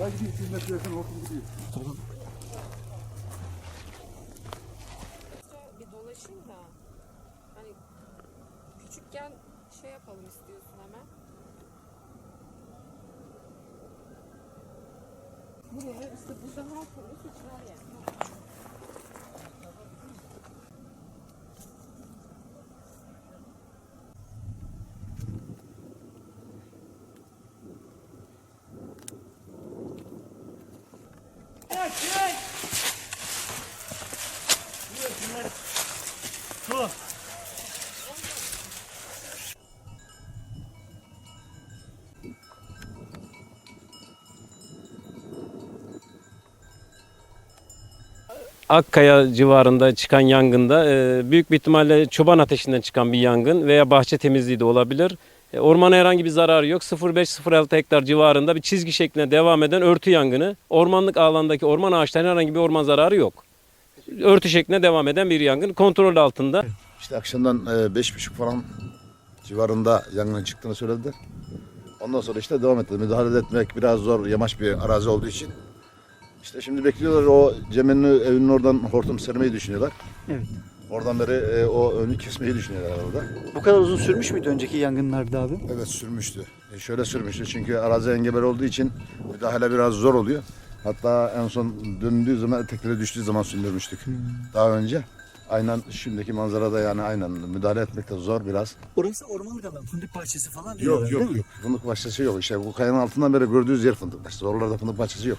Daha gidiyor 200 metre yakın hortum gidiyor. bir dolaşayım da hani küçükken şey yapalım istiyorsun hemen. Buraya işte burada her türlü sıçrar yani. Akkaya civarında çıkan yangında e, büyük bir ihtimalle çoban ateşinden çıkan bir yangın veya bahçe temizliği de olabilir. E, ormana herhangi bir zararı yok. 0,5-0,6 hektar civarında bir çizgi şeklinde devam eden örtü yangını. Ormanlık alandaki orman ağaçlarının herhangi bir orman zararı yok. Örtü şeklinde devam eden bir yangın kontrol altında. İşte akşamdan e, beş buçuk falan civarında yangının çıktığını söylediler. Ondan sonra işte devam etti. Müdahale etmek biraz zor, yamaç bir arazi olduğu için. İşte şimdi bekliyorlar o Cemil'in evinin oradan hortum sermeyi düşünüyorlar. Evet. Oradan beri e, o önü kesmeyi düşünüyorlar orada. Bu kadar uzun sürmüş müydü önceki yangınlarda abi? Evet sürmüştü. E, şöyle sürmüştü çünkü arazi engebel olduğu için müdahale biraz zor oluyor. Hatta en son döndüğü zaman tekleri düştüğü zaman sündürmüştük daha önce. Aynen şimdiki manzarada yani aynen müdahale etmek de zor biraz. Orası ormanlık alan, fındık bahçesi falan değil Yok herhalde, yok yok. Fındık bahçesi yok. İşte bu kayanın altından beri gördüğünüz yer fındık bahçesi. Oralarda fındık bahçesi yok.